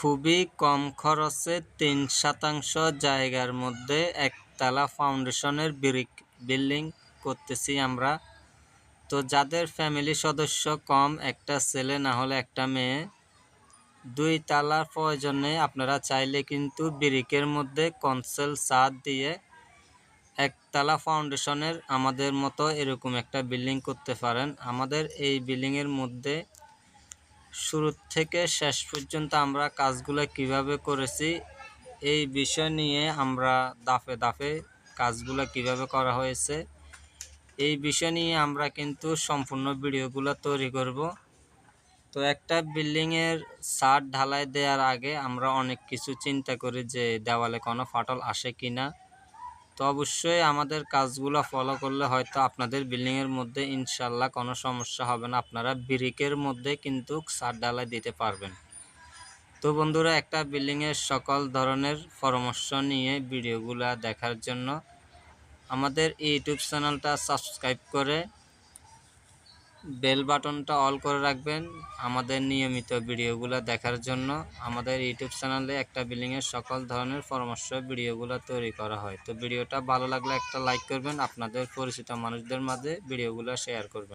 খুবই কম খরচে তিন শতাংশ জায়গার মধ্যে একতলা ফাউন্ডেশনের ব্রিক বিল্ডিং করতেছি আমরা। তো যাদের ফ্যামিলি সদস্য কম, একটা ছেলে না হলে একটা মেয়ে, দুই তালার প্রয়োজনে আপনারা চাইলে কিন্তু ব্রিকের মধ্যে কনসেল ছাদ দিয়ে একতলা ফাউন্ডেশনের আমাদের মতো এরকম একটা বিল্ডিং করতে পারেন। আমাদের এই বিল্ডিংয়ের মধ্যে শুরু থেকে শেষ পর্যন্ত আমরা কাজগুলো কীভাবে করেছি, এই বিষয় নিয়ে আমরা দাফে দাফে কাজগুলো কীভাবে করা হয়েছে, এই বিষয় নিয়ে আমরা কিন্তু সম্পূর্ণ ভিডিওগুলো তৈরি করব। তো একটা বিল্ডিংয়ের ছাদ ঢালাই দেওয়ার আগে আমরা অনেক কিছু চিন্তা করি যে দেওয়ালে কোনো ফাটল আসে কি না তো অবশ্যই আমাদের কাজগুলো ফলো করলে হয়তো আপনাদের বিল্ডিংয়ের মধ্যে ইনশাল্লাহ কোনো সমস্যা হবে না। আপনারা ব্রিকের মধ্যে কিন্তু সার ডালাই দিতে পারবেন। তো বন্ধুরা, একটা বিল্ডিংয়ের সকল ধরনের পরামর্শ নিয়ে ভিডিওগুলো দেখার জন্য আমাদের ইউটিউব চ্যানেলটা সাবস্ক্রাইব করে বেল বাটনটা অল করে রাখবেন আমাদের নিয়মিত ভিডিওগুলো দেখার জন্য। আমাদের ইউটিউব চ্যানেলে একটা বিল্ডিংয়ের সকল ধরনের পরামর্শ ভিডিওগুলো তৈরি করা হয়। তো ভিডিওটা ভালো লাগলে একটা লাইক করবেন, আপনাদের পরিচিত মানুষদের মাঝে ভিডিওগুলো শেয়ার করবেন।